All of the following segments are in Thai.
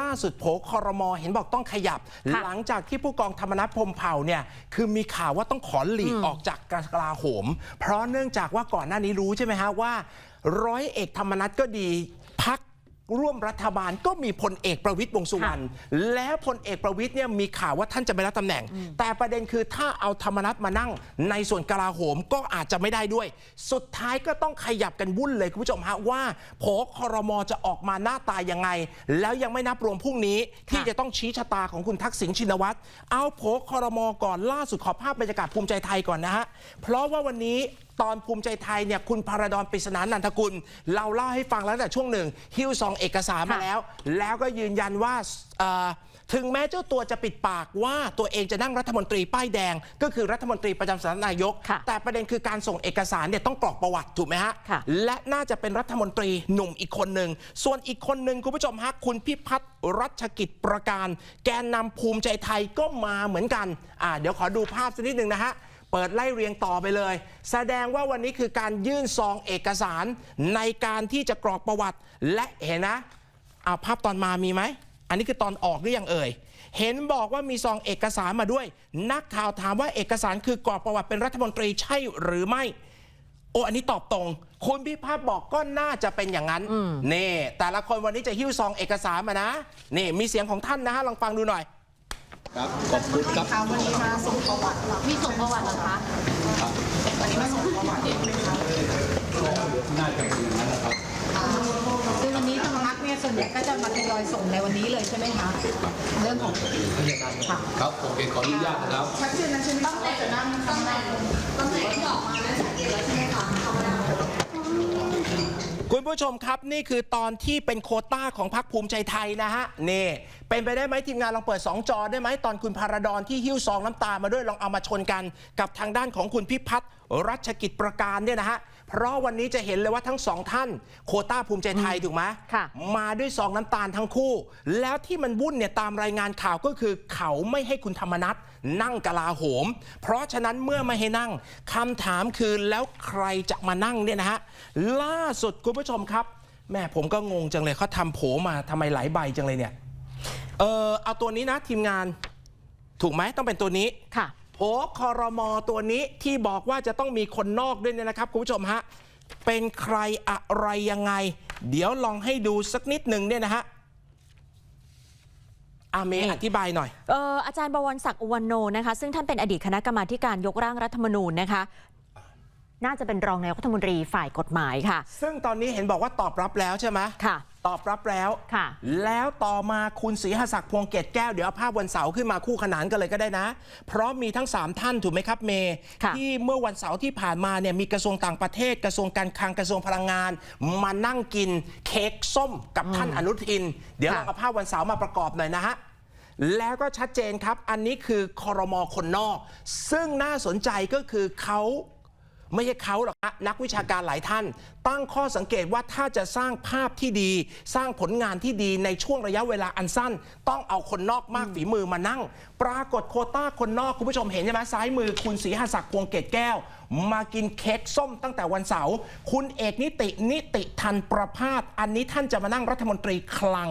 ล่าสุดโผคอรมอเห็นบอกต้องขยับค่ะหลังจากที่ผู้กองธรรมนัฐพรหมเผ่าเนี่ยคือมีข่าวว่าต้องขอหลีกอืมออกจากกลาโหม เพราะเนื่องจากว่าก่อนหน้านี้รู้ใช่ไหมฮะว่าร้อยเอกธรรมนัฐก็ดีพัก ร่วมรัฐบาลก็มีพลเอกประวิตยวงษ์สุวรรณแล้วพลเอกประวิตยเนี่ยมีข่าวว่าท่านจะไปรับตำแหน่ง แต่ประเด็นคือถ้าเอาธรรมนัฐมานั่งในส่วนกลาโหมก็อาจจะไม่ได้ด้วย สุดท้ายก็ต้องขยับกันวุ่นเลยคุณผู้ชมฮะว่าโผคอรมอจะออกมาหน้าตายังไง แล้วยังไม่นับรวมพรุ่งนี้ที่จะต้องชี้ชะตาของคุณทักษิณชินวัตรเอาโผคอรมอก่อนล่าสุดขอภาพบรรยากาศภูมิใจไทยก่อนนะฮะเพราะว่าวันนี้ ตอนภูมิใจไทยเนี่ยคุณพาราดอนปริศนานันทกุล เราเล่าให้ฟังแล้วตั้งแต่ช่วงหนึ่งฮิ้วซองเอกสารมาค่ะแล้ว แล้วก็ยืนยันว่าเอ่อถึงแม้เจ้าตัวจะปิดปากว่าตัวเองจะนั่งรัฐมนตรีป้ายแดง ก็คือรัฐมนตรีประจำสำนักนายกค่ะแต่ประเด็นคือการส่งเอกสารเนี่ยต้องกรอกประวัติถูกไหมฮะค่ะและน่าจะเป็นรัฐมนตรีหนุ่มอีกคนหนึ่ง ส่วนอีกคนหนึ่งคุณผู้ชมฮะคุณพิพัฒน์รัชกิจประการ แกนนำภูมิใจไทยก็มาเหมือนกัน อ่าเดี๋ยวขอดูภาพสักนิดหนึ่งนะฮะ เปิดไล่เรียงต่อไปเลย แสดงว่าวันนี้คือการยื่นซองเอกสารในการที่จะกรอกประวัติ และเห็นนะเอาภาพตอนมามีไหม อันนี้คือตอนออกหรือยังเอ่ย เห็นบอกว่ามีซองเอกสารมาด้วย นักข่าวถามว่าเอกสารคือกรอกประวัติเป็นรัฐมนตรีใช่หรือไม่โอ้อันนี้ตอบตรง คุณพิพาทบอกก็น่าจะเป็นอย่างนั้นนี่แต่ละคนวันนี้จะหิ้วซองเอกสารมานะนี่มีเสียงของท่านนะฮะลองฟังดูหน่อย ครับขอบคุณครับค่ะวันนี้มาส่งประวัติเหรอมีส่งประวัติเหรอคะวันนี้มาส่งประวัติเด็กไหมคะน่าจะเป็นอย่างนั้นนะครับคือวันนี้ธรรมนัฐเนี่ยส่วนใหญ่ก็จะมาทยอยส่งในวันนี้เลยใช่ไหมคะเรื่องของค่ะครับโอเคขออนุญาตนะครับชัดเจนนะใช่ไหมตั้งแต่จะนั่งตั้งแต่ตั้งแต่ที่ออกมาแล้วสังเกตแล้วใช่ไหมคะธรรมนัฐคุณ ผู้ชมครับนี่คือตอนที่เป็นโคต้าของพรรคภูมิใจไทยนะฮะนี่เป็นไปได้ไหมทีมงานลองเปิด 2 จอได้ไหมตอนคุณพาราดอนที่หิ้วซองน้ำตามาด้วยลองเอามาชนกัน กับทางด้านของคุณพิพัฒน์รัชกิจประการเนี่ยนะฮะ เพราะวันนี้จะเห็นเลยว่าทั้งสองท่าน โควต้าภูมิใจไทยถูกไหมค่ะมาด้วยซองน้ำตาลทั้งคู่ แล้วที่มันวุ่นเนี่ยตามรายงานข่าวก็คือ เขาไม่ให้คุณธรรมนัฐนั่งกลาโหม เพราะฉะนั้นเมื่อไม่ให้นั่งคำถามคือแล้วใครจะมานั่งเนี่ยนะฮะล่าสุดคุณผู้ชมครับแม่ผมก็งงจังเลยเขาทำโผมาทำไมหลายใบจังเลยเนี่ยเออเอาตัวนี้นะทีมงาน ถูกไหมต้องเป็นตัวนี้ค่ะ โผคอรมอตัวนี้ที่บอกว่าจะต้องมีคนนอกด้วยเนี่ยนะครับคุณผู้ชมฮะเป็นใครอะไรยังไง เดี๋ยวลองให้ดูสักนิดหนึ่งเนี่ยนะฮะอาเมย์อธิบายหน่อย เอ่ออาจารย์บวรศักดิ์อุวันโนนะคะ ซึ่งท่านเป็นอดีตคณะกรรมาธิการยกร่างรัฐธรรมนูญนะคะ น่าจะเป็นรองนายกรัฐมนตรีฝ่ายกฎหมายค่ะ ซึ่งตอนนี้เห็นบอกว่าตอบรับแล้วใช่ไหมค่ะ ตอบรับแล้วค่ะ แล้วต่อมาคุณศรีหศักดิ์พวงเกตแก้ว เดี๋ยวเอาภาพวันเสาร์ขึ้นมาคู่ขนานกันเลยก็ได้นะ เพราะมีทั้ง 3 ท่านถูกไหมครับเมย์ค่ะที่เมื่อวันเสาร์ที่ผ่านมาเนี่ยมีกระทรวงต่างประเทศ กระทรวงการคลังกระทรวงพลังงาน มานั่งกินเค้กส้มกับท่านอนุทิน เดี๋ยวค่ะ เราเอาภาพวันเสาร์มาประกอบหน่อยนะฮะ แล้วก็ชัดเจนครับ อันนี้คือคอรมอคนนอก ซึ่งน่าสนใจก็คือเขา ไม่ใช่เขาหรอกฮะนักวิชาการหลายท่าน ตั้งข้อสังเกตว่าถ้าจะสร้างภาพที่ดี สร้างผลงานที่ดีในช่วงระยะเวลาอันสั้น ต้องเอาคนนอกมากฝีมือมานั่ง ปรากฏโคต้าคนนอกคุณผู้ชมเห็นใช่ไหมซ้ายมือคุณศรีหศักดิ์พวงเกตแก้ว มากินเค้กส้มตั้งแต่วันเสาร์คุณเอกนิตินิติทันประพาสอันนี้ท่านจะมานั่งรัฐมนตรีคลัง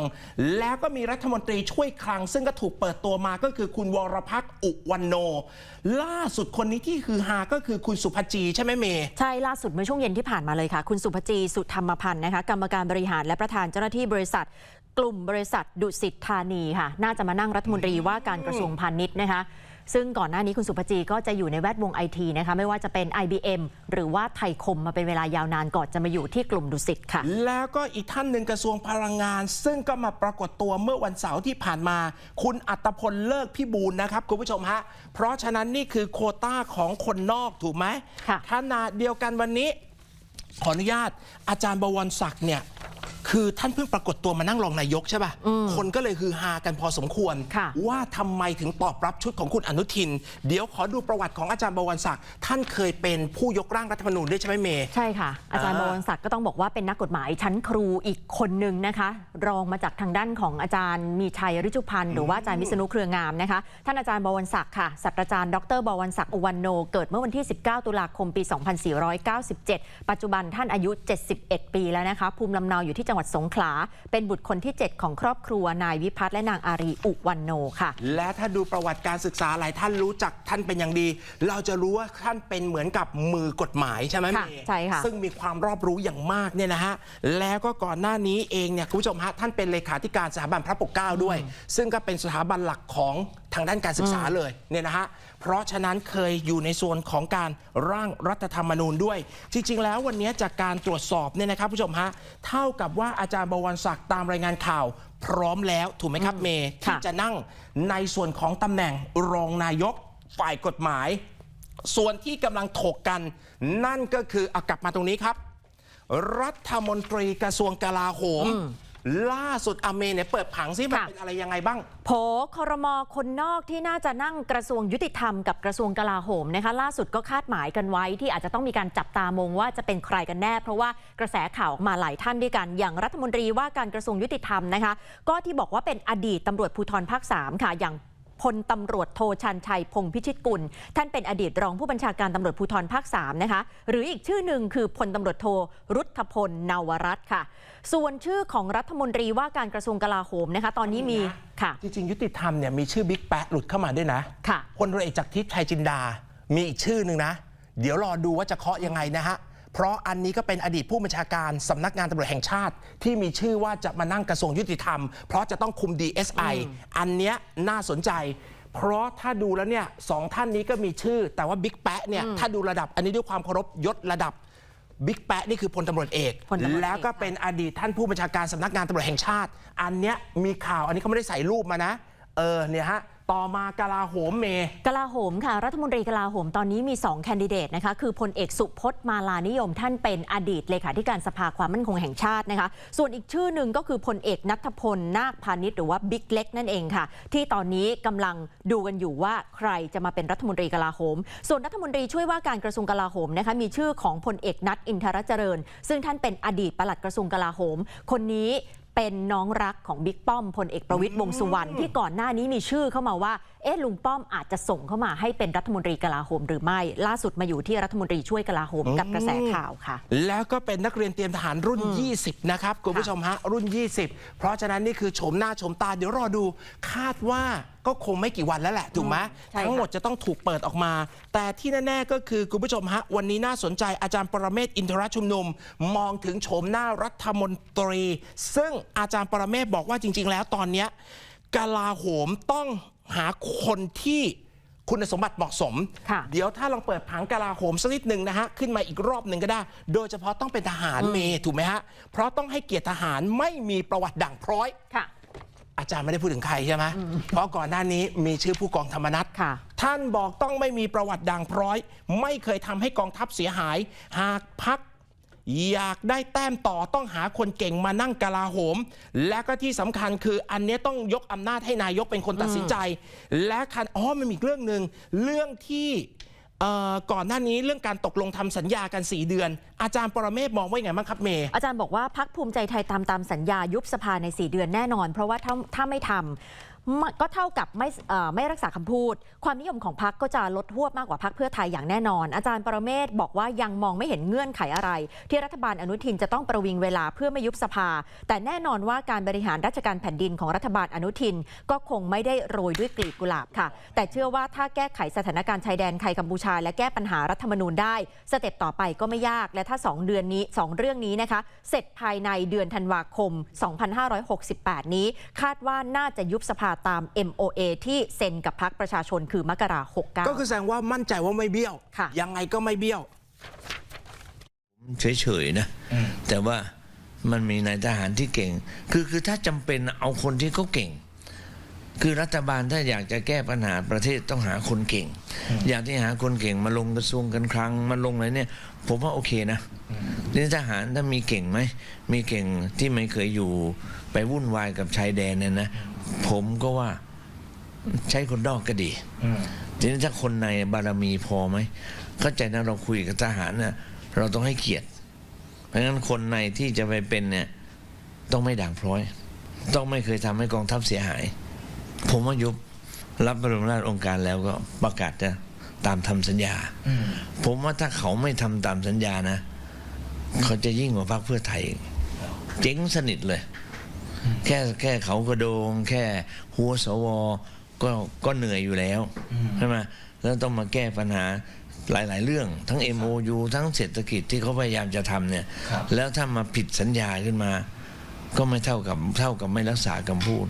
แล้วก็มีรัฐมนตรีช่วยคลัง ซึ่งก็ถูกเปิดตัวมาก็คือคุณวรพักษ์อุวันโน ล่าสุดคนนี้ที่คือฮาก็คือคุณสุภจีใช่ไหมเมย์ใช่ล่าสุดเมื่อช่วงเย็นที่ผ่านมาเลยค่ะ คุณสุภจีสุธรรมพันธ์นะคะกรรมการบริหารและประธานเจ้าหน้าที่บริษัทกลุ่มบริษัทดุสิตธานีค่ะ น่าจะมานั่งรัฐมนตรีว่าการกระทรวงพาณิชย์นะคะ ซึ่งก่อนหน้านี้คุณสุภจีก็จะอยู่ในแวดวงไอทีนะคะไม่ว่าจะเป็น IBM หรือว่าไทยคมมาเป็นเวลายาวนานก่อนจะมาอยู่ที่กลุ่มดุสิตค่ะ แล้วก็อีกท่านหนึ่งกระทรวงพลังงาน ซึ่งก็มาปรากฏตัวเมื่อวันเสาร์ที่ผ่านมา คุณอัตพลเลิกพิบูลนะครับคุณผู้ชมฮะเพราะฉะนั้นนี่คือโควต้าของคนนอกถูกไหมค่ะขนาดเดียวกันวันนี้ ขออนุญาตอาจารย์บวรศักดิ์เนี่ย คือท่านเพิ่งปรากฏตัวมานั่งรองนายกใช่ป่ะ คนก็เลยคือฮากันพอสมควร ค่ะว่าทำไมถึงตอบรับชุดของคุณอนุทิน เดี๋ยวขอดูประวัติของอาจารย์บวรศักดิ์ท่านเคยเป็นผู้ยกร่างรัฐธรรมนูญด้วยใช่ไหมเมย์ ใช่ค่ะ อาจารย์บอ่าวรศักดิ์ก็ต้องบอกว่าเป็นนักกฎหมายชั้นครูอีกคนหนึ่งนะคะ รองมาจากทางด้านของอาจารย์มีชัยฤชุพันธ์หรือว่าอาจารย์วิษณุเครืองามนะคะ ท่านอาจารย์บวรศักดิ์ค่ะศาสตราจารย์ดรบวรศักดิ์อุวันโน เกิดเมื่อวันที่ 19 ตุลาคมปี 2497 ปัจจุบันท่านอายุ 71 ปีแล้วนะคะ ภูมิลำเนาอยู่ที่จังหวัดงหวัดสงขลา เป็นบุตรคนที่ 7 ของครอบครัวนายวิพัฒน์และนางอารีอุวันโนค่ะ และถ้าดูประวัติการศึกษาหลายท่านรู้จักท่านเป็นอย่างดี เราจะรู้ว่าท่านเป็นเหมือนกับมือกฎหมายใช่ไหมค่ะเมย์ใช่ค่ะซึ่งมีความรอบรู้อย่างมากเนี่ยนะฮะแล้วก็ก่อนหน้านี้เองเนี่ยคุณผู้ชมฮะท่านเป็นเลขาธิการสถาบันพระปกเกล้าด้วย ซึ่งก็เป็นสถาบันหลักของทางด้านการศึกษาเลยเนี่ยนะฮะ เพราะฉะนั้นเคยอยู่ในส่วนของการร่างรัฐธรรมนูญด้วย จริง ๆ แล้ววันนี้จากการตรวจสอบเนี่ยนะครับผู้ชมฮะเท่ากับว่าอาจารย์บวรศักดิ์ตามรายงานข่าวพร้อมแล้วถูกไหมครับเมย์ที่ค่ะจะนั่งในส่วนของตำแหน่งรองนายกฝ่ายกฎหมาย ส่วนที่กำลังถกกัน นั่นก็คือเอากลับมาตรงนี้ครับ รัฐมนตรีกระทรวงกลาโหม ล่าสุดอเมเนี่ยเปิดผังซิมันค่ะ เป็นอะไรยังไงบ้าง โผคอรมอคนนอกที่น่าจะนั่งกระทรวงยุติธรรมกับกระทรวงกลาโหมนะคะล่าสุดก็คาดหมายกันไว้ที่อาจจะต้องมีการจับตามองว่าจะเป็นใครกันแน่ เพราะว่ากระแสข่าวออกมาหลายท่านด้วยกันอย่างรัฐมนตรีว่าการกระทรวงยุติธรรมนะคะ ก็ที่บอกว่าเป็นอดีตตำรวจภูธรภาค3ค่ะอย่าง พลตำรวจโทชันชัยพงษ์พิชิตกุล ท่านเป็นอดีตรองผู้บัญชาการตำรวจภูธรภาค3นะคะหรืออีกชื่อหนึ่งคือพลตำรวจโทรุทธพลนาวรัตน์ค่ะ ส่วนชื่อของรัฐมนตรีว่าการกระทรวงกลาโหมนะคะ ตอนนี้มีค่ะ จริงๆ ยุติธรรมเนี่ยมีชื่อบิ๊กแป๊ะหลุดเข้ามาด้วยนะค่ะพลเรือเอกจากทิพย์ชัยจินดา มีอีกชื่อหนึ่งนะ เดี๋ยวรอดูว่าจะเคาะยังไงนะฮะ เพราะอันนี้ก็เป็นอดีตผู้บัญชาการสำนักงานตำรวจแห่งชาติ ที่มีชื่อว่าจะมานั่งกระทรวงยุติธรรม เพราะจะต้องคุม DSI อันเนี้ยน่าสนใจ เพราะถ้าดูแล้วเนี่ยสองท่านนี้ก็มีชื่อ แต่ว่าบิ๊กแป๊ะเนี่ยถ้าดูระดับอันนี้ด้วยความเคารพยศระดับบิ๊กแป๊ะนี่คือพลตำรวจเอกพลตำรวจเอก แล้วก็เป็นอดีตท่านผู้บัญชาการสำนักงานตำรวจแห่งชาติ อันเนี้ยมีข่าวอันนี้เขาไม่ได้ใส่รูปมานะ เออเนี่ยฮะ ต่อมากลาโหมเม กลาโหมค่ะ รัฐมนตรีกลาโหมตอนนี้มี 2 แคนดิเดตนะคะ คือพลเอกสุพจน์มาลานิยมท่านเป็นอดีตเลขาธิการสภาความมั่นคงแห่งชาตินะคะ ส่วนอีกชื่อหนึ่งก็คือพลเอกนัทพลนาคพาณิชย์หรือว่าบิ๊กเล็กนั่นเองค่ะ ที่ตอนนี้กำลังดูกันอยู่ว่าใครจะมาเป็นรัฐมนตรีกลาโหม ส่วนรัฐมนตรีช่วยว่าการกระทรวงกลาโหมนะคะมีชื่อของพลเอกนัทอินทรเจริญ ซึ่งท่านเป็นอดีตปลัดกระทรวงกลาโหม คนนี้ เป็นน้องรักของบิ๊กป้อมพลเอกประวิตยวงษ์สุวรรณที่ก่อนหน้านี้มีชื่อเข้ามาว่า เอ๊ะลุงป้อมอาจจะส่งเข้ามาให้เป็นรัฐมนตรีกลาโหมหรือไม่ ล่าสุดมาอยู่ที่รัฐมนตรีช่วยกลาโหมกับกระแสข่าวค่ะ แล้วก็เป็นนักเรียนเตรียมทหารรุ่น 20 นะครับ คุณผู้ชมฮะ รุ่น 20 เพราะฉะนั้นนี่คือโฉมหน้าโฉมตาเดี๋ยวรอดูคาดว่า ก็คงไม่กี่วันแล้วแหละถูกไหมใช่ค่ะทั้งหมดจะต้องถูกเปิดออกมา แต่ที่แน่ ๆ ก็คือคุณผู้ชมฮะ วันนี้น่าสนใจอาจารย์ปรเมศวร์อินทรชุมนุม มองถึงโฉมหน้ารัฐมนตรี ซึ่งอาจารย์ปรเมศวร์บอกว่าจริง ๆ แล้วตอนเนี้ยกลาโหมต้องหาคนที่คุณสมบัติเหมาะสม ค่ะ เดี๋ยวถ้าลองเปิดผังกลาโหมสักนิดหนึ่งนะฮะ ขึ้นมาอีกรอบหนึ่งก็ได้ โดยเฉพาะต้องเป็นทหารเมย์ถูกไหมฮะ เพราะต้องให้เกียรติทหารไม่มีประวัติด่างพร้อย ค่ะ อาจารย์ไม่ได้พูดถึงใครใช่ไหมเพราะก่อนหน้านี้มีชื่อผู้กองธรรมนัฐค่ะ ท่านบอกต้องไม่มีประวัติด่างพร้อย ไม่เคยทำให้กองทัพเสียหาย หากพักอยากได้แต้มต่อต้องหาคนเก่งมานั่งกลาโหม และก็ที่สำคัญคืออันเนี้ยต้องยกอำนาจให้นายกเป็นคนตัดสินใจ และคันอ๋อมันมีอีกเรื่องหนึ่งเรื่องที่เอ่อ ก่อนหน้านี้เรื่องการตกลงทำสัญญากัน 4 เดือน อาจารย์ปรเมศมองว่าไงบ้างครับเมย์อาจารย์บอกว่าพักภูมิใจไทยตามตามสัญญายุบสภาใน 4 เดือนแน่นอน เพราะว่าถ้าถ้าไม่ทำมัน ก็เท่ากับไม่ไม่รักษาคำพูด ความนิยมของพักก็จะลดหวบมากกว่าพักเพื่อไทยอย่างแน่นอน อาจารย์ปรเมศบอกว่ายังมองไม่เห็นเงื่อนไขอะไร ที่รัฐบาลอนุทินจะต้องประวิงเวลาเพื่อไม่ยุบสภา แต่แน่นอนว่าการบริหารราชการแผ่นดินของรัฐบาลอนุทิน ก็คงไม่ได้โรยด้วยกลีบกุหลาบค่ะ แต่เชื่อว่าถ้าแก้ไขสถานการณ์ชายแดนไทยกัมพูชา และแก้ปัญหารัฐธรรมนูญได้ สเต็ปต่อไปก็ไม่ยากและถ้า 2 เดือนนี้ 2 เรื่องนี้นะคะ เสร็จภายในเดือนธันวาคม 2568 นี้ คาดว่าน่าจะยุบสภาตาม MOA ที่เซ็นกับพักประชาชนคือมกราคมก็คือแสดงว่ามั่นใจว่าไม่เบี้ยว ค่ะยังไงก็ไม่เบี้ยว เฉยๆนะ แต่ว่ามันมีนายทหารที่เก่ง คือคือถ้าจำเป็นเอาคนที่เขาเก่ง คือรัฐบาลถ้าอยากจะแก้ปัญหาประเทศต้องหาคนเก่ง อยากที่หาคนเก่งมาลงกระทรวงการคลังมาลงอะไรเนี่ย ผมว่าโอเคนะนี่ทหารถ้ามีเก่งไหม มีเก่งที่ไม่เคยอยู่ไปวุ่นวายกับชายแดนเนี่ยนะ ผมก็ว่าใช้คนนอกก็ดีทีนี้ถ้าคนในบารมีพอไหมเข้าใจนะเราคุยกับทหารน่ะเราต้องให้เกียรติ เพราะฉะนั้นคนในที่จะไปเป็นเนี่ยต้องไม่ด่างพร้อย ต้องไม่เคยทำให้กองทัพเสียหาย ผมว่ายุบรับบรมราชโองการแล้วก็ประกาศจะ ตามทำสัญญาผมว่าถ้าเขาไม่ทำตามสัญญานะ เขาจะยิ่งกว่าพรรคเพื่อไทยอีกเจ๊งสนิทเลย แค่แค่เขากระโดง แค่หัวสวก็ก็เหนื่อยอยู่แล้วใช่ไหมแล้วต้องมาแก้ปัญหาหลาย ๆ เรื่อง ทั้ง MOU ทั้งเศรษฐกิจที่เขาพยายามจะทำเนี่ยครับแล้วถ้ามาผิดสัญญาขึ้นมา ก็ไม่เท่ากับเท่ากับไม่รักษาคำพูด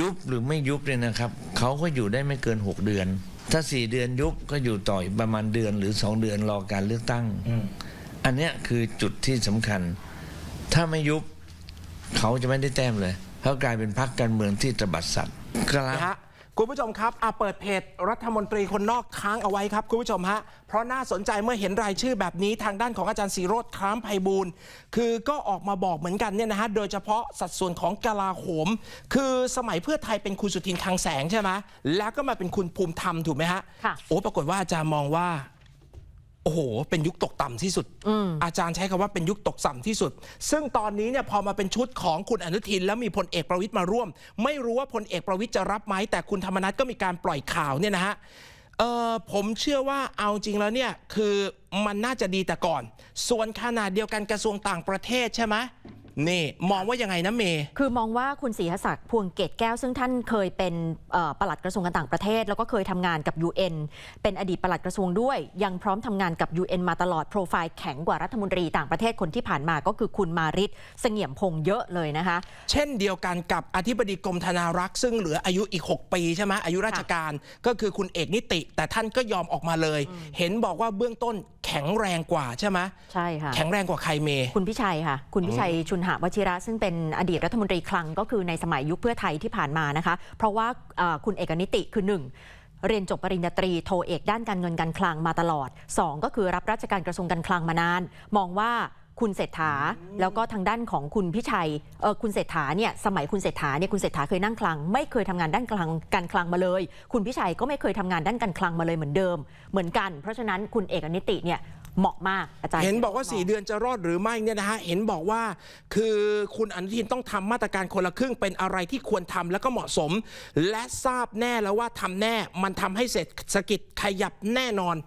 ยุบหรือไม่ยุบเนี่ยนะครับ เขาก็อยู่ได้ไม่เกิน 6 เดือน ถ้า4เดือนยุบก็อยู่ต่ออีกประมาณเดือนหรือ2เดือนรอการเลือกตั้ง อันเนี้ยคือจุดที่สำคัญ ถ้าไม่ยุบเขาจะไม่ได้แต้มเลยเขากลายเป็นพรรคการเมืองที่ตบัดสัตว์กลา นะฮะ คุณผู้ชมครับอะเปิดเพจรัฐมนตรีคนนอกค้างเอาไว้ครับคุณผู้ชมฮะ เพราะน่าสนใจเมื่อเห็นรายชื่อแบบนี้ทางด้านของอาจารย์สีโรดคล้ามไพบูลย์คือก็ออกมาบอกเหมือนกันเนี่ยนะฮะ โดยเฉพาะสัดส่วนของกลาโหม คือสมัยเพื่อไทยเป็นคุณสุทินคลังแสงใช่ไหมแล้วก็มาเป็นคุณภูมิธรรมถูกไหมฮะค่ะโอ้ปรากฏว่าอาจารย์มองว่า โอ้โห เป็นยุคตกต่ำที่สุด อาจารย์ใช้คำว่าเป็นยุคตกต่ำที่สุด ซึ่งตอนนี้เนี่ยพอมาเป็นชุดของคุณอนุทิน แล้วมีพลเอกประวิตยมาร่วม ไม่รู้ว่าพลเอกประวิตยจะรับไหมแต่คุณธรรมนัฐก็มีการปล่อยข่าวเนี่ยนะฮะเออผมเชื่อว่าเอาจริงแล้วเนี่ยคือมันน่าจะดีแต่ก่อน ส่วนขนาดเดียวกันกระทรวงต่างประเทศใช่ไหม นี่มองว่ายังไงนะเมย์ คือมองว่าคุณศรีหศักดิ์พวงเกตแก้วซึ่งท่านเคยเป็นเอ่อปลัดกระทรวงการต่างประเทศ แล้วก็เคยทำงานกับ UN เป็นอดีตปลัดกระทรวงด้วย ยังพร้อมทำงานกับ UN มาตลอดโปรไฟล์แข็งกว่ารัฐมนตรีต่างประเทศคนที่ผ่านมาก็คือคุณมาริศเสงี่ยมพงษ์เยอะเลยนะคะ เช่นเดียวกันกับอธิบดีกรมธนารักษ์ซึ่งเหลืออายุอีก 6 ปีใช่ไหมอายุราชการก็คือคุณเอกนิติ แต่ท่านก็ยอมออกมาเลย เห็นบอกว่าเบื้องต้นแข็งแรงกว่าใช่ไหมใช่ค่ะแข็งแรงกว่าใครเมย์คุณพิชัยค่ะ คุณพิชัยชุนหวชิระซึ่งเป็นอดีตรัฐมนตรีคลังก็คือในสมัยยุคเพื่อไทยที่ผ่านมานะคะ เพราะว่าคุณเอกนิติคือหนึ่งเรียนจบปริญญาตรีโทเอกด้านการเงินการคลังมาตลอด 2 ก็คือรับราชการกระทรวงการคลังมานาน มองว่าคุณเศรษฐา แล้วก็ทางด้านของคุณพิชัยเออคุณเศรษฐาเนี่ยสมัยคุณเศรษฐาเนี่ยคุณเศรษฐาเคยนั่งคลัง ไม่เคยทำงานด้านคลังการคลังมาเลย คุณพิชัยก็ไม่เคยทำงานด้านการคลังมาเลยเหมือนเดิม เหมือนกัน เพราะฉะนั้นคุณเอกนิติเนี่ย เหมาะมากอาจารย์เห็นบอกว่า 4 เดือนจะรอดหรือไม่เนี่ยนะฮะเห็นบอกว่า คือคุณอนุทินต้องทำมาตรการคนละครึ่งเป็นอะไรที่ควรทำแล้วก็เหมาะสม และทราบแน่แล้วว่าทำแน่มันทำให้เศรษฐกิจขยับแน่นอน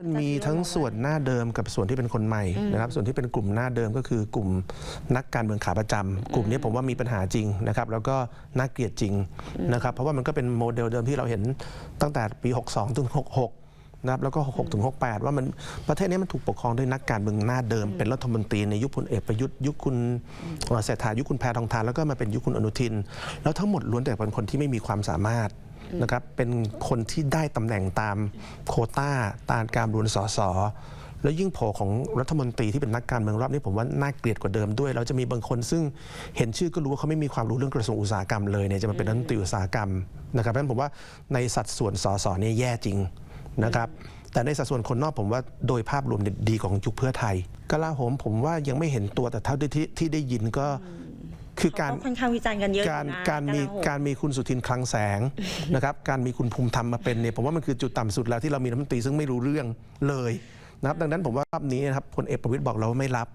มันมีทั้งส่วนหน้าเดิมกับส่วนที่เป็นคนใหม่นะครับส่วนที่เป็นกลุ่มหน้าเดิมก็คือกลุ่มนักการเมืองขาประจำกลุ่มนี้ผมว่ามีปัญหาจริงนะครับแล้วก็น่าเกลียดจริงนะครับเพราะว่ามันก็เป็นโมเดลเดิมที่เราเห็นตั้งแต่ปี 62ถึง66 นะครับแล้วก็66ถึง 68 ว่ามันประเทศนี้มันถูกปกครองด้วยนักการเมืองหน้าเดิม เป็นรัฐมนตรีในยุคพลเอกประยุทธ์ยุคคุณเอ่อเศรษฐายุคคุณแพทองทานแล้วก็มาเป็นยุคคุณอนุทิน แล้วทั้งหมดล้วนแต่เป็นคนที่ไม่มีความสามารถนะครับเป็นคนที่ได้ตำแหน่งตามโควต้าตามการรุนสสแล้วยิ่งโผของรัฐมนตรีที่เป็นนักการเมืองรอบนี้ผมว่าน่าเกลียดกว่าเดิมด้วย เราจะมีบางคนซึ่งเห็นชื่อก็รู้ว่าเขาไม่มีความรู้เรื่องกระทรวงอุตสาหกรรมเลยเนี่ยจะมาเป็นรัฐมนตรีอุตสาหกรรมนะครับเพราะฉะนั้นผมว่าในสัดส่วนสสเนี่ยแย่จริง นะครับแต่ในสัดส่วนคนนอกผมว่าโดยภาพรวมเนี่ยดีกว่าของยุคเพื่อไทยกลาโหมผมว่ายังไม่เห็นตัวแต่เท่าที่ที่ที่ได้ยินก็คือการค่อนข้างวิจารณ์กันเยอะการอยู่นะการมีลโหการมีคุณสุทินคลังแสงนะครับการมีคุณภูมิธรรมมาเป็นเนี่ยผมว่ามันคือจุดต่ำสุดแล้วที่เรามีรัฐมนตรีซึ่งไม่รู้เรื่องเลยนะครับดังนั้นผมว่ารอบนี้นะครับพลเอกประวิตยบอกเราว่าไม่รับ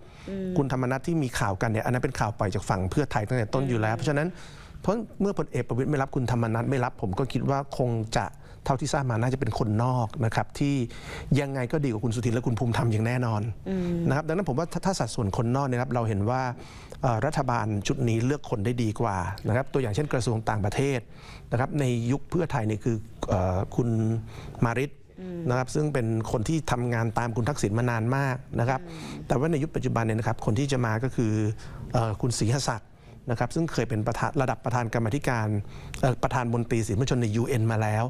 คุณธรรมนัฐที่มีข่าวกันเนี่ยอันนั้นเป็นข่าวปล่อยจากฝั่งเพื่อไทยตั้งแต่ต้นอยู่แล้ว เพราะฉะนั้นเพราะเมื่อพลเอกประวิตยไม่รับคุณธรรมนัฐไม่รับ ผมก็คิดว่าคงจะ เท่าที่ทราบมาน่าจะเป็นคนนอกนะครับที่ยังไงก็ดีกว่าคุณสุทินและคุณภูมิธรรมอย่างแน่นอนนะครับดังนั้นผมว่าถ้าถ้าสัดส่วนคนนอกเนี่ยนะครับเราเห็นว่าเอ่อรัฐบาลชุดนี้เลือกคนได้ดีกว่านะครับตัวอย่างเช่นกระทรวงต่างประเทศนะครับในยุคเพื่อไทยเนี่ยคือเออคุณมาริศนะครับซึ่งเป็นคนที่ทำงานตามคุณทักษิณมานานมากนะครับแต่ว่าในยุคปัจจุบันเนี่ยนะครับคนที่จะมาก็คือเอ่อคุณศรีหศักดิ์นะครับซึ่งเคยเป็นประธานระดับประธานกรรมาธิการเอ่อประธานมนตรีสินมชนใน UN มาแล้ว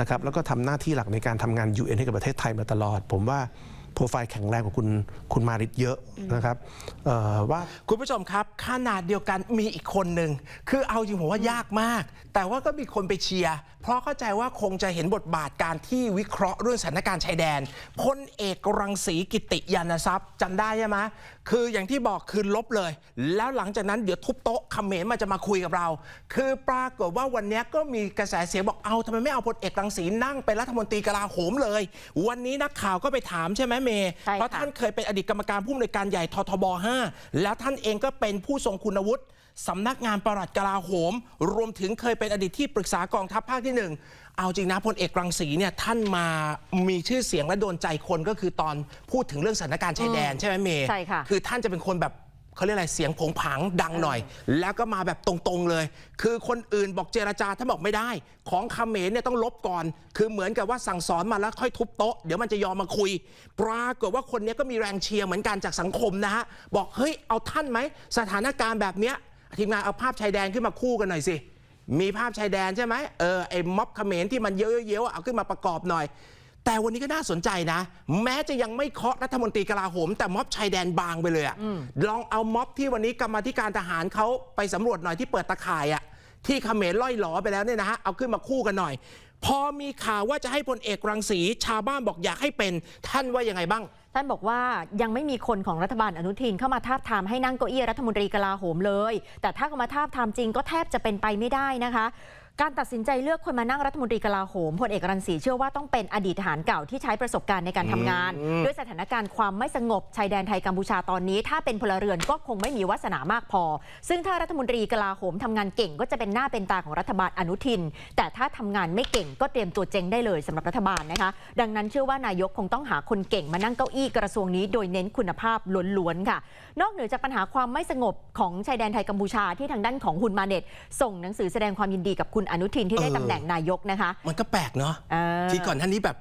นะครับแล้วก็ทำหน้าที่หลักในการทำงาน UN ให้กับประเทศไทยมาตลอด ผมว่าโปรไฟล์แข็งแรงกว่าคุณคุณมาริศเยอะนะครับเอ่อว่าคุณผู้ชมครับขนาดเดียวกันมีอีกคนหนึ่งคือเอาจริงผมว่ายากมาก แต่ว่าก็มีคนไปเชียร์เพราะเข้าใจว่าคงจะเห็นบทบาทการที่วิเคราะห์เรื่องสถานการณ์ชายแดนพลเอกรังสีกิติยานทรัพย์จำได้ใช่ไหม คืออย่างที่บอกคือลบเลย แล้วหลังจากนั้นเดี๋ยวทุบโต๊ะเขมรมาจะมาคุยกับเรา คือปรากฏว่าวันนี้ก็มีกระแสเสียงบอกเอาทำไมไม่เอาพลเอกรังสีนั่งเป็นรัฐมนตรีกลาโหมเลย วันนี้นักข่าวก็ไปถามใช่ไหมเมย์ใช่ค่ะเพราะท่านเคยเป็นอดีตกรรมการผู้อำนวยการใหญ่ททบ5แล้วท่านเองก็เป็นผู้ทรงคุณวุฒิ สำนักงานปลัดกลาโหม รวมถึงเคยเป็นอดีตที่ปรึกษากองทัพภาคที่หนึ่งเอาจริงนะพลเอกรังสีเนี่ยท่านมามีชื่อเสียงและโดนใจคนก็คือตอนพูดถึงเรื่องสถานการณ์ชายแดนใช่ไหมเมย์ใช่ค่ะคือท่านจะเป็นคนแบบเขาเรียกอะไรเสียงผงผางดังหน่อย แล้วก็มาแบบตรงๆเลย คือคนอื่นบอกเจรจาถ้าบอกไม่ได้ ของเขมรเนี่ยต้องลบก่อน คือเหมือนกับว่าสั่งสอนมาแล้วค่อยทุบโต๊ะ เดี๋ยวมันจะยอมมาคุย ปรากฏว่าคนเนี้ยก็มีแรงเชียร์เหมือนกันจากสังคมนะฮะบอกเฮ้ยเอาท่านไหมสถานการณ์แบบเนี้ย ทีมงานเอาภาพชายแดนขึ้นมาคู่กันหน่อยสิ มีภาพชายแดนใช่ไหมเออไอ้ม็อบเขมรที่มันเยอะๆๆเอาขึ้นมาประกอบหน่อย แต่วันนี้ก็น่าสนใจนะ แม้จะยังไม่เคาะรัฐมนตรีกลาโหม แต่ม็อบชายแดนบางไปเลยอะลองเอาม็อบที่วันนี้กรรมาธิการทหารเขาไปสำรวจหน่อยที่เปิดตะข่ายอะที่เขมรล่อยหลอไปแล้วเนี่ยนะฮะเอาขึ้นมาคู่กันหน่อย พอมีข่าวว่าจะให้พลเอกรังสีชาวบ้านบอกอยากให้เป็นท่านว่ายังไงบ้าง ท่านบอกว่ายังไม่มีคนของรัฐบาลอนุทินเข้ามาทาบทามให้นั่งเก้าอี้รัฐมนตรีกลาโหมเลย แต่ถ้าเข้ามาทาบทามจริงก็แทบจะเป็นไปไม่ได้นะคะ การตัดสินใจเลือกคนมานั่งรัฐมนตรีกลาโหมพลเอกรังสีเชื่อว่าต้องเป็นอดีตทหารเก่าที่ใช้ประสบการณ์ในการทำงาน ด้วยสถานการณ์ความไม่สงบชายแดนไทยกัมพูชาตอนนี้ ถ้าเป็นพลเรือนก็คงไม่มีวาสนามากพอ ซึ่งถ้ารัฐมนตรีกลาโหมทำงานเก่งก็จะเป็นหน้าเป็นตาของรัฐบาลอนุทิน แต่ถ้าทำงานไม่เก่งก็เตรียมตัวเจ๊งได้เลยสำหรับรัฐบาลนะคะ ดังนั้นเชื่อว่านายกคงต้องหาคนเก่งมานั่งเก้าอี้กระทรวงนี้โดยเน้นคุณภาพล้วนๆค่ะ นอกเหนือจากปัญหาความไม่สงบของชายแดนไทยกัมพูชาที่ทางด้านของฮุนมาเน็ตส่งหนังสือแสดงความยินดีกับคุณอนุทินที่ได้เออตำแหน่งนายกนะคะ มันก็แปลกเนาะเออ ที่ก่อนท่านนี้แบบ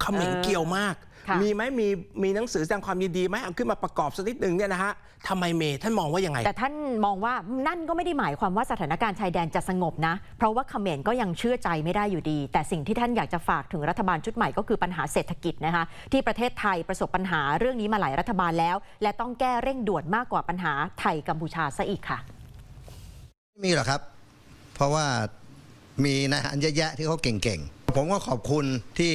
เขม็งเออเกี่ยวมาก ค่ะ มีไหมมีมีหนังสือแสดงความยินดีไหมเอาขึ้นมาประกอบสักนิดหนึ่งเนี่ยนะฮะทำไมเมย์ท่านมองว่ายังไง แต่ท่านมองว่านั่นก็ไม่ได้หมายความว่าสถานการณ์ชายแดนจะสงบนะ เพราะว่าเขมรก็ยังเชื่อใจไม่ได้อยู่ดี แต่สิ่งที่ท่านอยากจะฝากถึงรัฐบาลชุดใหม่ก็คือปัญหาเศรษฐกิจนะคะ ที่ประเทศไทยประสบปัญหาเรื่องนี้มาหลายรัฐบาลแล้ว และต้องแก้เร่งด่วนมากกว่าปัญหาไทยกัมพูชาซะอีกค่ะ ไม่มีหรอกครับ เพราะว่า มีนายทหารเยอะแยะที่เขาเก่งๆ ผมก็ขอบคุณที่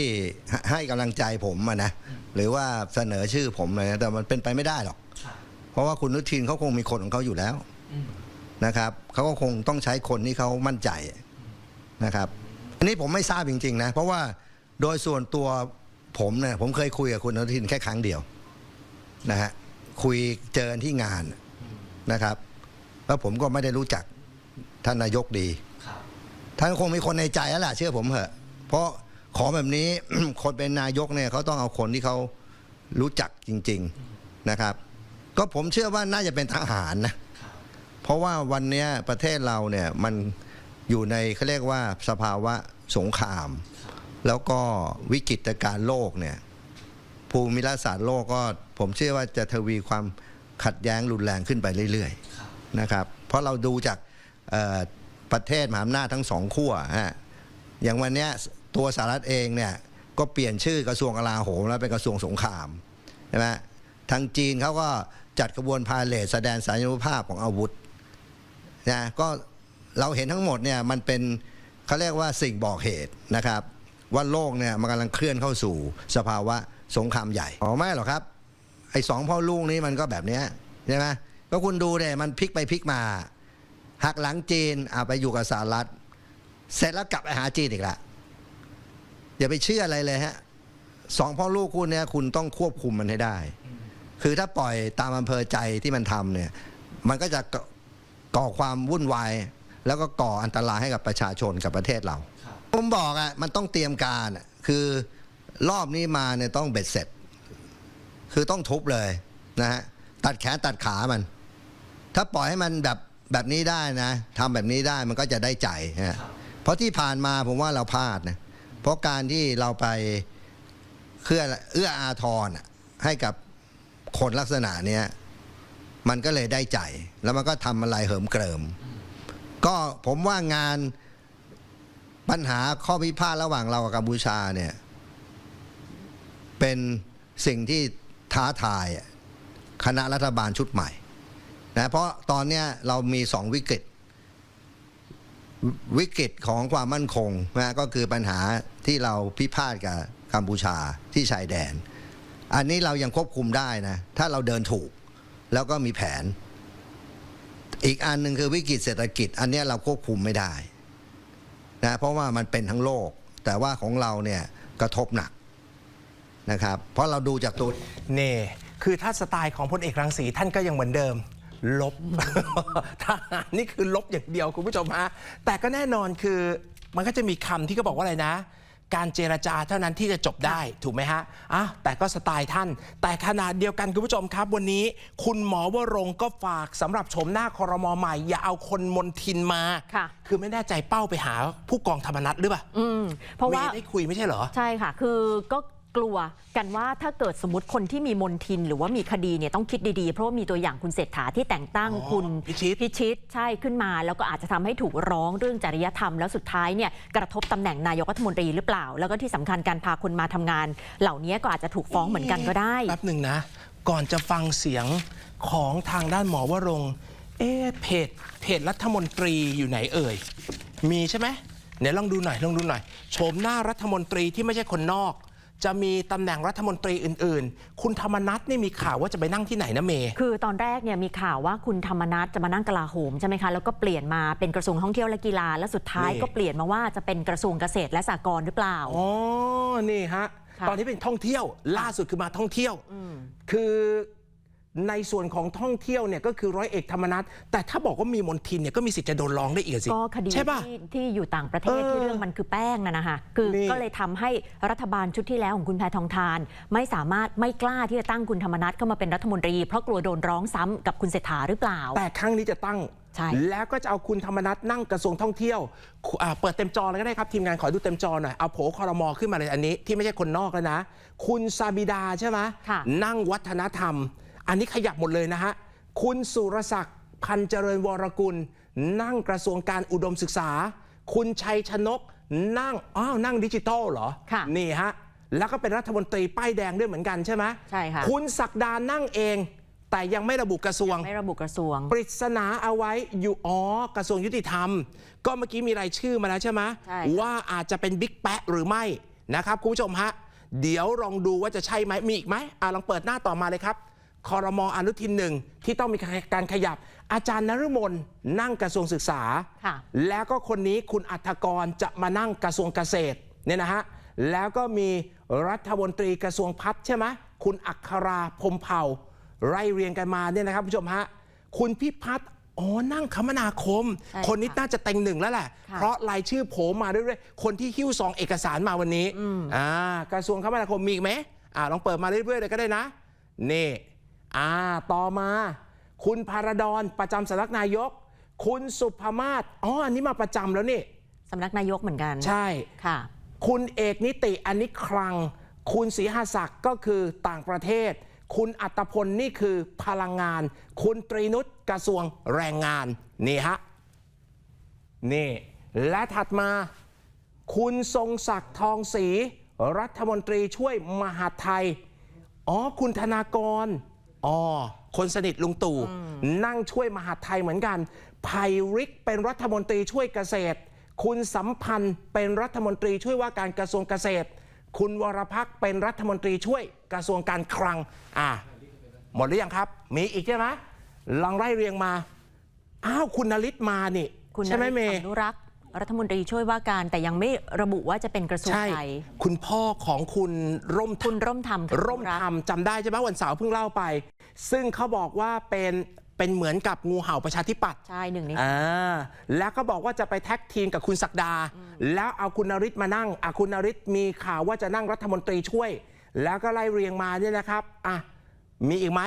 ให้กำลังใจผมอะนะหรือว่าเสนอชื่อผมเลยนะแต่มันเป็นไปไม่ได้หรอก เพราะว่าคุณอนุทินเขาคงมีคนของเขาอยู่แล้วนะครับเขาก็คงต้องใช้คนที่เขามั่นใจนะครับอันนี้ผมไม่ทราบจริงๆนะเพราะว่าโดยส่วนตัวผมเนี่ยผมเคยคุยกับคุณอนุทินแค่ครั้งเดียวนะฮะคุยเจอกันที่งานนะครับ แล้วผมก็ไม่ได้รู้จักท่านนายกดี ท่านคงมีคนในใจแล้วล่ะเชื่อผมเถอะ เพราะขอแบบนี้ คนเป็นนายกเนี่ยเขาต้องเอาคนที่เขารู้จักจริง ๆนะครับ ก็ผมเชื่อว่าน่าจะเป็นทหารนะเพราะว่าวันนี้ประเทศเราเนี่ยมันอยู่ในเขาเรียกว่าสภาวะสงคราม แล้วก็วิกฤตการโลกเนี่ยภูมิรัฐศาสตร์โลกก็ผมเชื่อว่าจะทวีความขัดแย้งรุนแรงขึ้นไปเรื่อยๆนะครับ เพราะเราดูจากเอ่อ ประเทศมหาอำนาจทั้งสองขั้วฮะอย่างวันนี้ตัวสหรัฐเองเนี่ยก็เปลี่ยนชื่อกระทรวงกลาโหมแล้วเป็นกระทรวงสงครามใช่ไหมทางจีนเขาก็จัดกระบวนพาเลทแสดงสัญญานุภาพของอาวุธนะก็เราเห็นทั้งหมดเนี่ยมันเป็นเขาเรียกว่าสิ่งบอกเหตุนะครับ ว่าโลกเนี่ยมันกำลังเคลื่อนเข้าสู่สภาวะสงครามใหญ่อ๋อไม่หรอกครับ ไอ้สองพ่อลูกนี้มันก็แบบนี้ใช่ไหมก็คุณดูเนี่ยมันพลิกไปพลิกมา หักหลังจีนอะไปอยู่กับสหรัฐ เสร็จแล้วกลับไปหาจีนอีกละอย่าไปเชื่ออะไรเลยฮะสองพ่อลูกคุณเนี่ยคุณต้องควบคุมมันให้ได้ คือถ้าปล่อยตามอำเภอใจที่มันทำเนี่ย มันก็จะก่อความวุ่นวายแล้วก็ก่ออันตรายให้กับประชาชนกับประเทศเรา ผมบอกอะมันต้องเตรียมการคือรอบนี้มาเนี่ยต้องเบ็ดเสร็จ คือต้องทุบเลยนะฮะตัดแขนตัดขามัน ถ้าปล่อยให้มันแบบ แบบนี้ได้นะทำแบบนี้ได้มันก็จะได้ใจฮะเพราะที่ผ่านมาผมว่าเราพลาดนะเพราะการที่เราไปเคื่อเอื้ออาทรให้กับคนลักษณะเนี้ยมันก็เลยได้ใจ แล้วมันก็ทำอะไรเหิมเกริม ก็ผมว่างานปัญหาข้อพิพาทระหว่างเรากับกัมพูชาเนี่ยเป็นสิ่งที่ท้าทายคณะรัฐบาลชุดใหม่ นะเพราะตอนเนี้ยเรามีสองวิกฤต วิกฤตของความมั่นคงนะก็คือปัญหาที่เราพิพาทกับกัมพูชาที่ชายแดน อันนี้เรายังควบคุมได้นะ ถ้าเราเดินถูกแล้วก็มีแผน อีกอันหนึ่งคือวิกฤตเศรษฐกิจ อันนี้เราควบคุมไม่ได้นะเพราะว่ามันเป็นทั้งโลก แต่ว่าของเราเนี่ยกระทบหนักนะครับ เพราะเราดูจากตัวนี่ คือถ้าสไตล์ของพลเอกรังสีท่านก็ยังเหมือนเดิม ลบ ทหารนี่คือลบอย่างเดียวคุณผู้ชมฮะแต่ก็แน่นอนคือมันก็จะมีคำที่เขาบอกว่าอะไรนะ การเจรจาเท่านั้นที่จะจบได้ถูกไหมฮะอะแต่ก็สไตล์ท่าน แต่ขนาดเดียวกันคุณผู้ชมครับ วันนี้คุณหมอวรงค์ก็ฝากสำหรับชมหน้าคอรมอใหม่ อย่าเอาคนมนทินมาค่ะคือไม่แน่ใจเป้าไปหาผู้กองธรรมนัฐหรือเปล่าอืมเพราะว่าเมย์ได้คุยไม่ใช่เหรอ ใช่ค่ะ คือก็ กลัวกันว่าถ้าเกิดสมมติคนที่มีมนทิน หรือว่ามีคดีเนี่ยต้องคิดดีๆ เพราะว่ามีตัวอย่างคุณเศรษฐาที่แต่งตั้งอ๋อคุณพิชิตพิชิตใช่ขึ้นมา แล้วก็อาจจะทำให้ถูกร้องเรื่องจริยธรรมแล้วสุดท้ายเนี่ยกระทบตำแหน่งนายกรัฐมนตรีหรือเปล่า แล้วก็ที่สำคัญการพาคนมาทำงาน เหล่านี้ก็อาจจะถูกฟ้องเหมือนกันก็ได้แป๊บหนึ่งนะ ก่อนจะฟังเสียงของทางด้านหมอวรงค์เอ๊ะเพจเพจรัฐมนตรีอยู่ไหนเอ่ยมีใช่ไหมเดี๋ยวลองดูหน่อยลองดูหน่อยโฉมหน้ารัฐมนตรีที่ไม่ใช่คนนอก จะมีตำแหน่งรัฐมนตรีอื่น ๆ คุณธรรมนัฐนี่มีข่าวว่าจะไปนั่งที่ไหนนะเมย์คือตอนแรกเนี่ยมีข่าวว่าคุณธรรมนัฐจะมานั่งกลาโหมใช่ไหมคะแล้วก็เปลี่ยนมาเป็นกระทรวงท่องเที่ยวและกีฬาและสุดท้ายนี่ก็เปลี่ยนมาว่าจะเป็นกระทรวงเกษตรและสหกรณ์หรือเปล่าอ๋อนี่ฮะค่ะตอนนี้เป็นท่องเที่ยว ล่าสุดคือมาท่องเที่ยว คือ ในส่วนของท่องเที่ยวเนี่ยก็คือร้อยเอกธรรมนัฐแต่ถ้าบอกว่ามีมนทินเนี่ยก็มีสิทธิ์จะโดนร้องได้อีกสิก็คดีใช่ป่ะ ที่ที่อยู่ต่างประเทศเออที่เรื่องมันคือแป้งน่ะนะคะคือนี่ ก็เลยทำให้รัฐบาลชุดที่แล้วของคุณแพทองทาน ไม่สามารถไม่กล้าที่จะตั้งคุณธรรมนัฐเข้ามาเป็นรัฐมนตรี เพราะกลัวโดนร้องซ้ำกับคุณเศรษฐาหรือเปล่า แต่ครั้งนี้จะตั้ง ใช่ แล้วก็จะเอาคุณธรรมนัฐนั่งกระทรวงท่องเที่ยวอ่าเปิดเต็มจอเลยก็ได้ครับ ทีมงานขอดูเต็มจอหน่อย เอาโผคอรมอขึ้นมาเลยอันนี้ที่ไม่ใช่คนนอกแล้วนะ คุณซาบิดาใช่ไหมค่ะ นั่งวัฒนธรรม อันนี้ขยับหมดเลยนะฮะ คุณสุรศักดิ์พันเจริญวรกุล นั่งกระทรวงการอุดมศึกษา คุณชัยชนก นั่งอ้าวนั่งดิจิทัลเหรอ ค่ะ นี่ฮะ แล้วก็เป็นรัฐมนตรีป้ายแดงด้วยเหมือนกันใช่ไหมใช่ค่ะ คุณศักดานั่งเอง แต่ยังไม่ระบุกระทรวง ไม่ระบุกระทรวง ปริศนาเอาไว้อยู่อ๋อกระทรวงยุติธรรม ก็เมื่อกี้มีรายชื่อมาแล้วใช่ไหมใช่ค่ะ ว่าอาจจะเป็นบิ๊กแปะหรือไม่นะครับคุณผู้ชมฮะ เดี๋ยวลองดูว่าจะใช่ไหมมีอีกไหมอ่าลองเปิดหน้าต่อมาเลยครับ คอรมออนุทินหนึ่งที่ต้องมีการขยับ อาจารย์นฤมลนั่งกระทรวงศึกษาค่ะแล้วก็คนนี้คุณอัธกรจะมานั่งกระทรวงเกษตรเนี่ยนะฮะแล้วก็มีรัฐมนตรีกระทรวงพัฒน์ใช่ไหมคุณอัคราพรหมเผ่า ไล่เรียงกันมาเนี่ยนะครับผู้ชมฮะคุณพิพัฒน์อ๋อนั่งคมนาคมใช่คนนี้ค่ะน่าจะเต็งหนึ่งแล้วแหละค่ะเพราะรายชื่อโผล่มาเรื่อยๆ คนที่หิ้วซองเอกสารมาวันนี้อ่ากระทรวงคมนาคมมีอีกไหมอ่าลองเปิดมาเรื่อยๆเลยก็ได้นะ นี่ อ่าต่อมา คุณพารดอนประจำสำนักนายก คุณสุภมาศอ๋ออันนี้มาประจำแล้วนี่สำนักนายกเหมือนกัน ใช่ค่ะ คุณเอกนิติอันนี้ครัง คุณศรีหศักดิ์ก็คือต่างประเทศ คุณอัตพลนี่คือพลังงาน คุณตรีนุชกระทรวงแรงงาน นี่ฮะ นี่ และถัดมา คุณทรงศักดิ์ทองศรีรัฐมนตรีช่วยมหาดไทย อ๋อ คุณธนากร อ๋อคนสนิทลุงตู่นั่งช่วยมหาดไทยเหมือนกันไผ่ริกเป็นรัฐมนตรีช่วยเกษตร คุณสัมพันธ์เป็นรัฐมนตรีช่วยว่าการกระทรวงเกษตร คุณวรพักษ์เป็นรัฐมนตรีช่วยกระทรวงการคลัง อ่าหมดหรือยังครับ มีอีกใช่ไหมลองไล่เรียงมา อ้าวคุณนฤทธิ์มานี่คุณใช่ไหมนเมฤทย์ธิ์อนุรักษ์ รัฐมนตรีช่วยว่าการแต่ยังไม่ระบุว่าจะเป็นกระทรวงใช่ใดคุณพ่อของคุณร่มคุณร่มธรรมร่มธรรมจำได้ใช่ไหมวันเสาร์เพิ่งเล่าไป ซึ่งเขาบอกว่าเป็นเป็นเหมือนกับงูเห่าประชาธิปัตย์ใช่หนึ่งในอ่าแล้วก็บอกว่าจะไปแท็กทีมกับคุณศักดา แล้วเอาคุณนริศมานั่งอะคุณนริศมีข่าวว่าจะนั่งรัฐมนตรีช่วย แล้วก็ไล่เรียงมาเนี่ยนะครับอะมีอีกไหม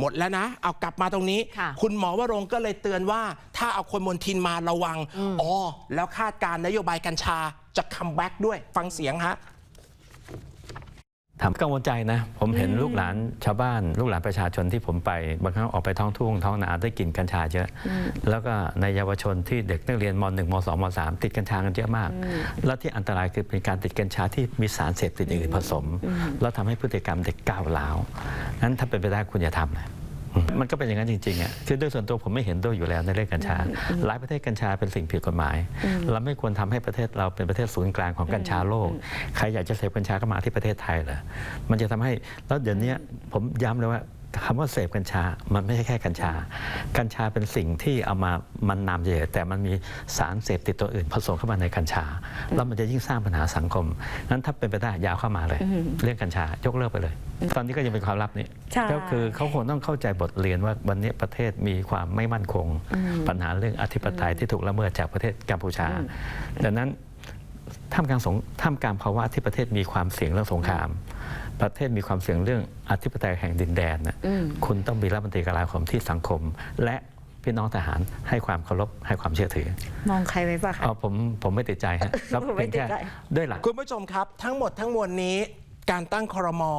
หมดแล้วนะ เอากลับมาตรงนี้ ค่ะคุณหมอวรงค์ก็เลยเตือนว่า ถ้าเอาคนมนทินมาระวังอ๋อแล้วคาดการณ์นโยบายกัญชาจะคัมแบ็กด้วยฟังเสียงฮะ ถามกังวลใจนะ ผมเห็นลูกหลานชาวบ้าน ลูกหลานประชาชนที่ผมไป บางครั้งออกไปท้องทุ่งท้องนาได้กลิ่นกัญชาเยอะ แล้วก็ในเยาวชนที่เด็กนักเรียนม .1 ม .2 ม .3 ติดกัญชากันเยอะมาก แล้วที่อันตรายคือเป็นการติดกัญชาที่มีสารเสพติดอื่นผสม แล้วทำให้พฤติกรรมเด็กก้าวร้าวนั้นถ้าเป็นไปได้คุณอย่าทำนะ มันก็เป็นอย่างนั้นจริงๆอะคือโดยส่วนตัวผมไม่เห็นด้วยอยู่แล้วในเรื่องกัญชา หลายประเทศกัญชาเป็นสิ่งผิดกฎหมาย เราไม่ควรทำให้ประเทศเราเป็นประเทศศูนย์กลางของกัญชาโลก ใครอยากจะเสพกัญชาก็มาที่ประเทศไทยเหรอมันจะทำให้แล้วเดี๋ยวนี้ผมย้ำเลยว่า คำว่าเสพกัญชา มันไม่ใช่แค่กัญชา กัญชาเป็นสิ่งที่เอามามันนำเฉยๆแต่มันมีสารเสพติดตัวอื่นผสมเข้ามาในกัญชา แล้วมันจะยิ่งสร้างปัญหาสังคม นั้นถ้าเป็นไปได้อยาวเข้ามาเลย เรื่องกัญชายกเลิกไปเลย ตอนนี้ก็ยังเป็นความลับนี่ใช่ก็คือเขาคงต้องเข้าใจบทเรียนว่าวันนี้ประเทศมีความไม่มั่นคง ปัญหาเรื่องอธิปไตยที่ถูกละเมิดจากประเทศกัมพูชาดังนั้นท่ามกลางสงท่ามกลางภาวะที่ประเทศมีความเสี่ยงเรื่องสงคราม ประเทศมีความเสี่ยงเรื่องอธิปไตยแห่งดินแดนนะคุณต้องมีรัฐมนตรีกลาโหมที่สังคม และพี่น้องทหารให้ความเคารพให้ความเชื่อถือ มองใครไว้ปะคะเอาผมผมไม่ติดใจฮะก็ผมไม่เพียงแค่ติดใจด้วยหลัก คุณผู้ชมครับ ทั้งหมดทั้งมวลนี้การตั้งคอรมอ